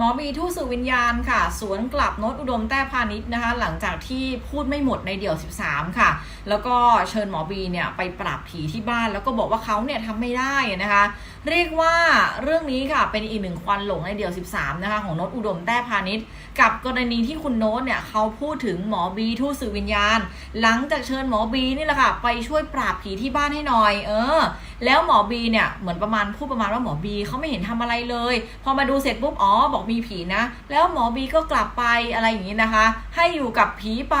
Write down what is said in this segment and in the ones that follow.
หมอบีทูตสื่อวิญญาณค่ะ สวนกลับโนตอุดมแต้พาณิชย์นะคะ หลังจากที่พูดไม่หมดในเดี่ยว 13 ค่ะ แล้วก็เชิญหมอบีเนี่ยไปปราบผีที่บ้าน แล้วก็บอกว่าเขาเนี่ยทำไม่ได้นะคะ เรียกว่าเรื่องนี้ค่ะเป็นอีกหนึ่งควันหลงในเดี่ยว 13 นะคะ ของโนตอุดมแต้พาณิชย์ กับกรณีที่คุณโนตเนี่ยเขาพูดถึงหมอบีทูตสื่อวิญญาณ หลังจากเชิญหมอบีนี่แหละค่ะไปช่วยปราบผีที่บ้านให้หน่อย เออ แล้วหมอบีเนี่ยเหมือนประมาณพูดประมาณว่าหมอบีเขาไม่เห็นทำอะไรเลย พอมาดูเสร็จปุ๊บอ๋อบอกมีผีนะ แล้วหมอบีก็กลับไปอะไรอย่างนี้นะคะ ให้อยู่กับผีไป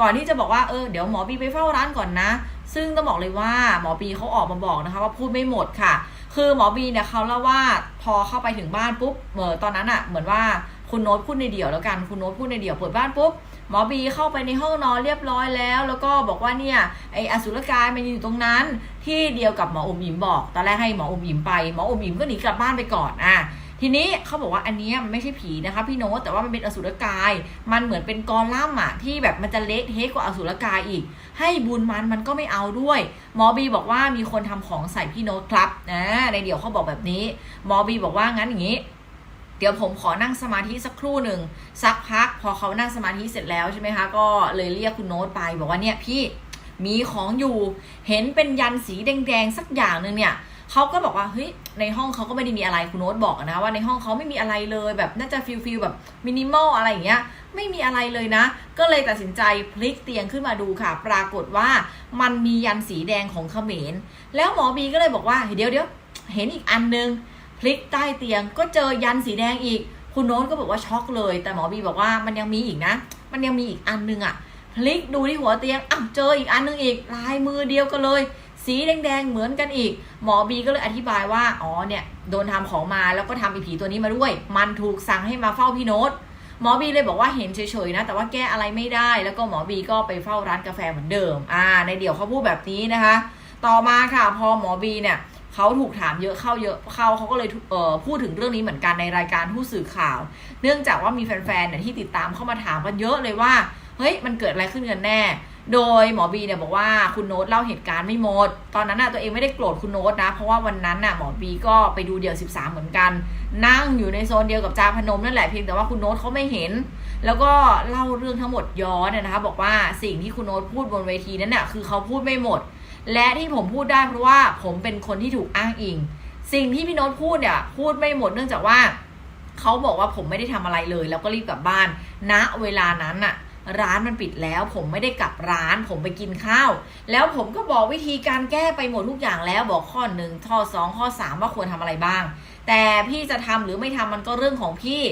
ก่อนที่จะบอกว่าเออเดี๋ยวหมอบีไปเฝ้าร้านก่อนนะ ซึ่งต้องบอกเลยว่าหมอบีเขาออกมาบอกนะคะว่าพูดไม่หมดค่ะ คือหมอบีเนี่ยเขาเล่าว่าพอเข้าไปถึงบ้านปุ๊บเออตอนนั้นอะเหมือนว่าคุณโน้ตพูดในเดี่ยวแล้วกันคุณโน้ตพูดในเดี่ยวเปิดบ้านปุ๊บหมอบีเข้าไปในห้องนอนเรียบร้อยแล้ว แล้วก็บอกว่าเนี่ยไออสุรกายมันอยู่ตรงนั้น ที่เดียวกับหมออมยิมบอกตอนแรกให้หมออมยิมไปหมออมยิมก็หนีกลับบ้านไปก่อนอะ ทีนี้เขาบอกว่าอันนี้มันไม่ใช่ผีนะคะพี่โน้ตแต่ว่ามันเป็นอสุรกาย มันเหมือนเป็นกอลัมอะที่แบบมันจะเละเทะกว่าอสุรกายอีก ให้บุญมันมันก็ไม่เอาด้วยหมอบีบอกว่ามีคนทำของใส่พี่โน้ตครับนะในเดี๋ยวเขาบอกแบบนี้หมอบีบอกว่างั้นอย่างนี้เดี๋ยวผมขอนั่งสมาธิสักครู่หนึ่งสักพัก พอเขานั่งสมาธิเสร็จแล้วใช่ไหมคะ ก็เลยเรียกคุณโน้ตไป บอกว่าเนี่ยพี่มีของอยู่ เห็นเป็นยันสีแดงๆสักอย่างหนึ่งเนี่ย เขาก็บอกว่าเฮ้ยในห้องเขาก็ไม่ได้มีอะไรคุณโน้ตบอกนะว่าในห้องเขาไม่มีอะไรเลยแบบน่าจะฟิลฟิลแบบมินิมอลอะไรอย่างเงี้ยไม่มีอะไรเลยนะ ก็เลยตัดสินใจพลิกเตียงขึ้นมาดูค่ะ ปรากฏว่ามันมียันสีแดงของเขมร แล้วหมอบีก็เลยบอกว่าเดี๋ยวเดี๋ยวเห็นอีกอันนึงพลิกใต้เตียงก็เจอยันสีแดงอีก คุณโน้ตก็บอกว่าช็อกเลย แต่หมอบีบอกว่ามันยังมีอีกนะ มันยังมีอีกอันนึงอะพลิกดูที่หัวเตียงอ้าวเจออีกอันนึงอีกลายมือเดียวกันเลย สีแดงๆเหมือนกันอีก หมอบีก็เลยอธิบายว่า อ๋อเนี่ยโดนทำของมาแล้วก็ทำอีผีตัวนี้มาด้วย มันถูกสั่งให้มาเฝ้าพี่โน้ตหมอบีเลยบอกว่าเห็นเฉยๆนะ แต่ว่าแก้อะไรไม่ได้ แล้วก็หมอบีก็ไปเฝ้าร้านกาแฟเหมือนเดิม อ่า ในเดี๋ยวเขาพูดแบบนี้นะคะ ต่อมาค่ะ พอหมอบีเนี่ยเขาถูกถามเยอะเข้าเยอะเข้าเขาก็เลยเออพูดถึงเรื่องนี้เหมือนกันในรายการผู้สื่อข่าว เนื่องจากว่ามีแฟนๆเนี่ยที่ติดตามเข้ามาถามกันเยอะเลยว่า เฮ้ยมันเกิดอะไรขึ้นกันแน่ โดยหมอบีเนี่ยบอกว่าคุณโน้ตเล่าเหตุการณ์ไม่หมด ตอนนั้นน่ะตัวเองไม่ได้โกรธคุณโน้ตนะ เพราะว่าวันนั้นน่ะหมอบีก็ไปดูเดี่ยว 13 เหมือนกัน นั่งอยู่ในโซนเดียวกับจาพนมนั่นแหละเพียงแต่ว่าคุณโน้ตเขาไม่เห็น แล้วก็เล่าเรื่องทั้งหมดย้อนนะคะ บอกว่าสิ่งที่คุณโน้ตพูดบนเวทีนั้นน่ะคือเขาพูดไม่หมด และที่ผมพูดได้เพราะว่าผมเป็นคนที่ถูกอ้างอิง สิ่งที่พี่โน้ตพูดเนี่ยพูดไม่หมดเนื่องจากว่าเขาบอกว่าผมไม่ได้ทำอะไรเลย แล้วก็รีบกลับบ้านณเวลานั้นน่ะ ร้านมันปิดแล้ว ผมไม่ได้กลับร้าน ผมไปกินข้าว แล้วผมก็บอกวิธีการแก้ไปหมดทุกอย่างแล้วบอกข้อหนึ่งข้อสองข้อสามว่าควรทำอะไรบ้าง แต่พี่จะทำหรือไม่ทำมันก็เรื่องของพี่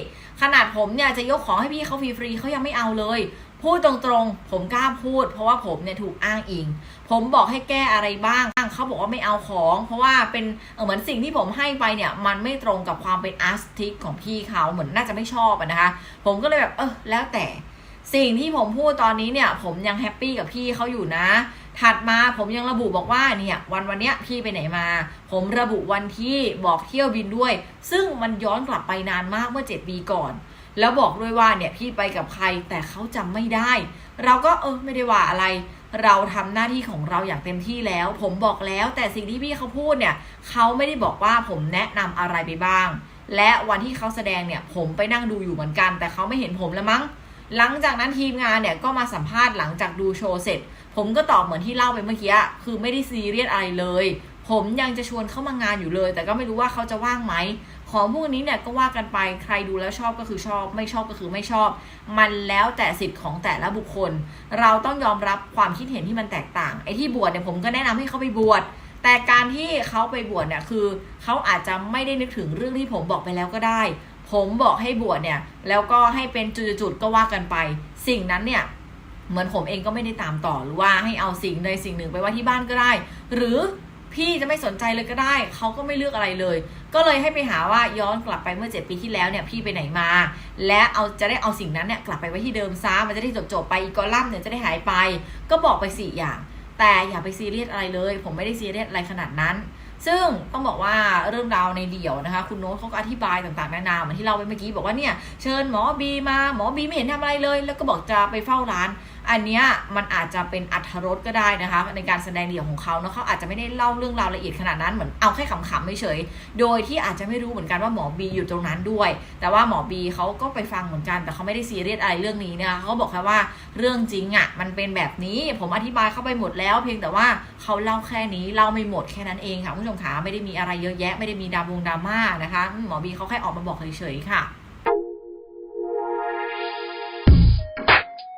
ขนาดผมเนี่ยจะยกของให้พี่เขาฟรีๆเขายังไม่เอาเลยพูดตรงๆ ผมกล้าพูด เพราะว่าผมเนี่ยถูกอ้างอิง ผมบอกให้แก้อะไรบ้าง เขาบอกว่าไม่เอาของ เพราะว่าเป็นเเหมือนสิ่งที่ผมให้ไปเนี่ย มันไม่ตรงกับความเป็นอาร์ติสของพี่เขาเหมือนน่าจะไม่ชอบอะนะคะ ผมก็เลยแบบเออแล้วแต่ สิ่งที่ผมพูดตอนนี้เนี่ย ผมยังแฮปปี้กับพี่เขาอยู่นะ ถัดมาผมยังระบุบอกว่าเนี่ยวันวันเนี้ยพี่ไปไหนมา ผมระบุวันที่บอกเที่ยวบินด้วย ซึ่งมันย้อนกลับไปนานมากเมื่อ 7 ปีก่อน แล้วบอกด้วยว่าเนี่ยพี่ไปกับใครแต่เขาจำไม่ได้ เราก็เออไม่ได้ว่าอะไร เราทำหน้าที่ของเราอย่างเต็มที่แล้ว ผมบอกแล้วแต่สิ่งที่พี่เขาพูดเนี่ยเขาไม่ได้บอกว่าผมแนะนำอะไรไปบ้าง และวันที่เขาแสดงเนี่ยผมไปนั่งดูอยู่เหมือนกัน แต่เขาไม่เห็นผมแล้วมั้ง หลังจากนั้นทีมงานเนี่ยก็มาสัมภาษณ์หลังจากดูโชว์เสร็จ ผมก็ตอบเหมือนที่เล่าไปเมื่อกี้คือไม่ได้ซีเรียสอะไรเลย ผมยังจะชวนเข้ามางานอยู่เลย แต่ก็ไม่รู้ว่าเขาจะว่างไหมของพวกนี้เนี่ยก็ว่ากันไปใครดูแล้วชอบก็คือชอบ ไม่ชอบก็คือไม่ชอบ มันแล้วแต่สิทธิ์ของแต่ละบุคคล เราต้องยอมรับความคิดเห็นที่มันแตกต่างไอ้ที่บวชเนี่ยผมก็แนะนำให้เขาไปบวชแต่การที่เขาไปบวชเนี่ยคือเขาอาจจะไม่ได้นึกถึงเรื่องที่ผมบอกไปแล้วก็ได้ ผมบอกให้บวชเนี่ย แล้วก็ให้เป็นจุดๆก็ว่ากันไป สิ่งนั้นเนี่ยเหมือนผมเองก็ไม่ได้ตามต่อหรือว่าให้เอาสิ่งใดสิ่งหนึ่งไปไว้ที่บ้านก็ได้ หรือพี่จะไม่สนใจเลยก็ได้ เขาก็ไม่เลือกอะไรเลย ก็เลยให้ไปหาว่าย้อนกลับไปเมื่อ 7 ปีที่แล้วเนี่ยพี่ไปไหนมา และเอาจะได้เอาสิ่งนั้นเนี่ยกลับไปไว้ที่เดิมซะมันจะได้จบจบๆไปอีกกอลัมน์เนี่ยจะได้หายไป ก็บอกไปสี่อย่าง แต่อย่าไปซีเรียสอะไรเลย ผมไม่ได้ซีเรียสอะไรขนาดนั้น ซึ่งต้องบอกว่าเรื่องราวในเดี่ยวนะคะ คุณโน้ตเขาก็อธิบายต่างๆนานาเหมือนที่เราไปเมื่อกี้บอกว่าเนี่ยเชิญหมอบีมาหมอบีไม่เห็นทำอะไรเลย แล้วก็บอกจะไปเฝ้าร้าน อันเนี้ยมันอาจจะเป็นอัธรสก็ได้นะคะ ในการแสดงเดี่ยวของเขาเนาะเขาอาจจะไม่ได้เล่าเรื่องราวละเอียดขนาดนั้นเหมือนเอาแค่ขำๆเฉยๆโดยที่อาจจะไม่รู้เหมือนกันว่าหมอบีอยู่ตรงนั้นด้วย แต่ว่าหมอบีเขาก็ไปฟังเหมือนกัน แต่เขาไม่ได้ซีเรียสอะไรเรื่องนี้นะคะเขาบอกแค่ว่าเรื่องจริงอะ่ะมันเป็นแบบนี้ผมอธิบายเข้าไปหมดแล้ว เพียงแต่ว่าเขาเล่าแค่นี้เล่าไม่หมดแค่นั้นเองค่ะคุณผู้ชมขาไม่ได้มีอะไรเยอะแยะไม่ได้มีดามงดราม่านะคะ หมอบีเขาแค่ออกมาบอกเฉยๆค่ะ